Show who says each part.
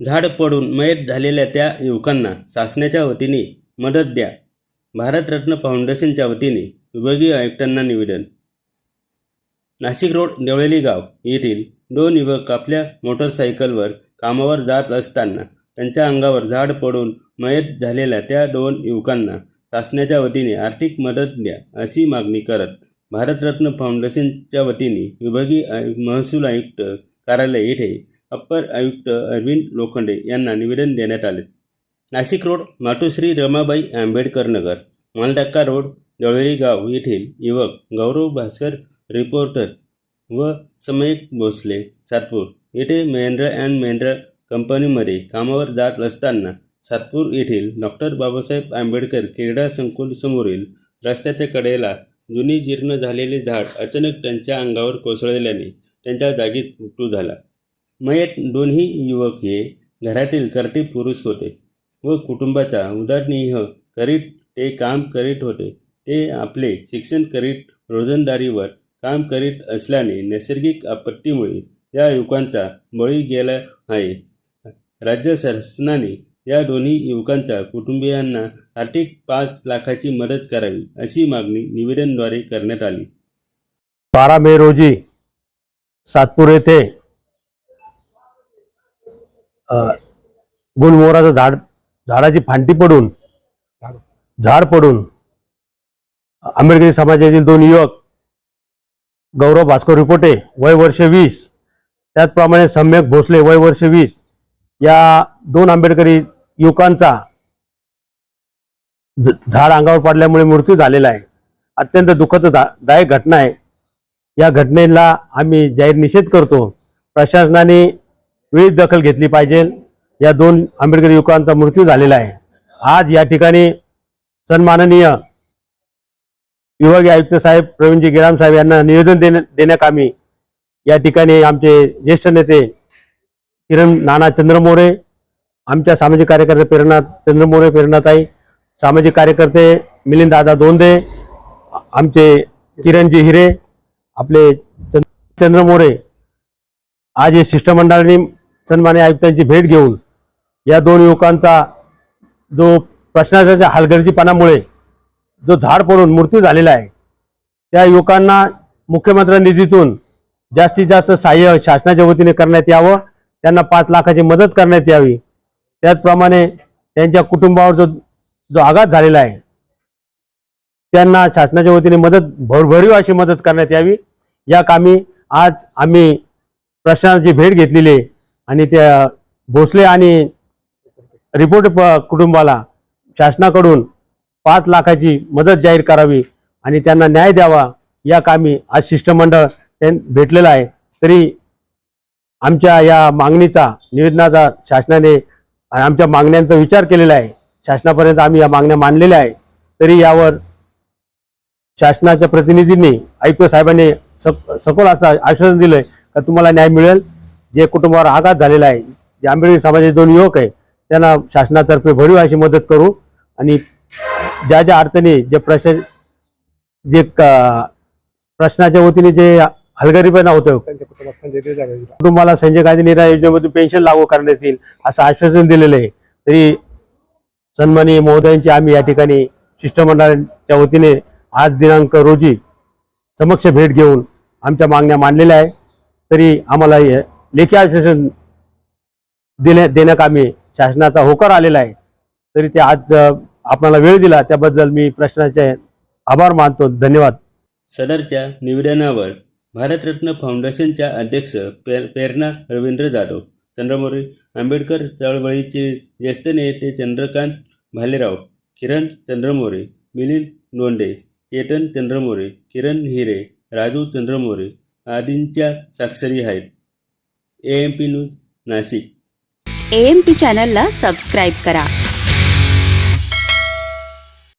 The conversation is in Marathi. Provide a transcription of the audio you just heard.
Speaker 1: झाड पडून मयत झालेल्या त्या युवकांना शासनाच्या वतीने मदत द्या. भारतरत्न फाउंडेशनच्या वतीने विभागीय आयुक्तांना निवेदन. नाशिक रोड देवळेली गाव येथील दोन युवक आपल्या मोटरसायकलवर कामावर जात असताना त्यांच्या अंगावर झाड पडून मयत झालेल्या त्या दोन युवकांना शासनाच्या वतीने आर्थिक मदत द्या अशी मागणी करत भारतरत्न फाउंडेशनच्या वतीने विभागीय आयु महसूल आयुक्त कार्यालय येथे अप्पर आयुक्त अरविंद लोखंडे यांना निवेदन देण्यात आले. नाशिक रोड मातोश्री रमाबाई आंबेडकर नगर मालधक्का रोड जळवेली गाव येथील युवक गौरव भास्कर रिपोर्टर व समयक भोसले सातपूर येथे महेंद्र अँड महेंद्र कंपनीमध्ये कामावर जात असताना सातपूर येथील डॉक्टर बाबासाहेब आंबेडकर क्रीडा संकुल समोरील रस्त्याच्या कडेला जुनी जीर्ण झालेले झाड अचानक त्यांच्या अंगावर कोसळल्याने त्यांच्या जागीच मृत्यू झाला. मयत दोन्ही युवक हे घरातील कर्ते पुरुष होते व कुटुंबाचा उदरनिर्वाह करीत ते काम करीत होते. ते आपले शिक्षण करीत रोजंदारीवर काम करीत असल्याने नैसर्गिक आपत्तीमुळे या युवकांचा बळी गेला आहे. राज्य शासनाने या दोन्ही युवकांच्या कुटुंबियांना आर्थिक पाच लाखाची मदत करावी अशी मागणी निवेदनद्वारे करण्यात आली.
Speaker 2: बारा मे रोजी सातपूर येथे गुलमोहराचं झाड झाडाची फांटी पडून झाड पडून आंबेडकरी समाजातील दोन युवक गौरव भास्कर रिपोटे वय वर्ष वीस त्याचप्रमाणे सम्यक भोसले वय वर्ष वीस या दोन आंबेडकरी युवकांचा झाड अंगावर पडल्यामुळे मृत्यू झालेला आहे. अत्यंत दुःखद दायक घटना आहे. या घटनेला आम्ही जाहीर निषेध करतो. प्रशासनाने वेळीच दखल घेतली पाहिजे. या दोन आंबेडकर युवकांचा मृत्यू झालेला आहे. आज या ठिकाणी सन्माननीय विभागीय आयुक्त साहेब प्रवीणजी गेराम साहेब यांना निवेदन देण्या देण्याकामी या ठिकाणी आमचे ज्येष्ठ नेते किरण नाना चंद्रमोरे आमच्या सामाजिक कार्यकर्ते प्रेरणा चंद्रमोरे प्रेरणाताई सामाजिक कार्यकर्ते मिलिंद दादा दोंदे आमचे किरणजी हिरे आपले चंद्रमोरे चंद्र मोरे आज हे शिष्टमंडळाने सन्मान्य आयुक्तांची भेट घेऊन या दोन युवकांचा जो प्रश्नाच्या हलगर्जीपणामुळे जो झाड पडून मृत्यू झालेला आहे त्या युवकांना मुख्यमंत्री निधीतून जास्तीत जास्त सहाय्य शासनाच्या वतीने करण्यात यावं त्यांना पाच लाखाची मदत करण्यात यावी. त्याचप्रमाणे त्यांच्या कुटुंबावर जो जो आघात झालेला आहे त्यांना शासनाच्या वतीने मदत भरभरीव अशी मदत करण्यात यावी. या कामी आज आम्ही प्रशासनाची भेट घेतलेली आहे. आणि त्या भोसले आणि रिपोर्ट प- कुटुंबाला शासनाकडून पाच लाखाची मदत जाहीर करावी आणि त्यांना न्याय द्यावा या कामी आज शिष्टमंडळ भेटलेलं आहे. तरी आमच्या या मागणीचा निवेदनाचा शासनाने आमच्या मागण्यांचा विचार केलेला आहे. शासनापर्यंत आम्ही या मागण्या मानलेल्या आहे तरी यावर शासनाच्या प्रतिनिधींनी आयुक्त साहेबांनी सक सखोल असं आश्वासन दिलं का तुम्हाला न्याय मिळेल? जे कुटुंबावर आघात झालेला आहे जे आंबेडकरी समाजाचे दोन युवक आहे त्यांना शासनातर्फे भरीव अशी मदत करू आणि ज्या ज्या अडचणी जे प्रशा जे प्रश्नाच्या वतीने जे हलगरीपणा होतं कुटुंबाला संजय गांधी निर्णय योजनेमधून पेन्शन लागू करण्यात येईल असं आश्वासन दिलेलं आहे. तरी सन्माननीय महोदयांची आम्ही या ठिकाणी शिष्टमंडळाच्या वतीने आज दिनांक रोजी समक्ष भेट घेऊन आमच्या मागण्या मांडलेल्या आहे. तरी आम्हाला लेखी आश्वासन देण्या देण्यात आम्ही शासनाचा होकार आलेला आहे. तरी ते आज आपणाला आपल्याला वेळ दिला त्याबद्दल मी प्रश्नाचे आभार मानतो. धन्यवाद.
Speaker 1: सदरच्या निवेदनावर भारतरत्न फाउंडेशनच्या अध्यक्ष पेर प्रेरणा रवींद्र जाधव चंद्रमोरे आंबेडकर चळवळीचे ज्येष्ठ नेते चंद्रकांत भालेराव किरण चंद्रमोरे मिलिंद नोंडे चेतन चंद्रमोरे किरण हिरे राजू चंद्रमोरे आदींच्या साक्षरी आहेत. A M P news Nashik.
Speaker 3: A M P चॅनलला सबस्क्राईब करा.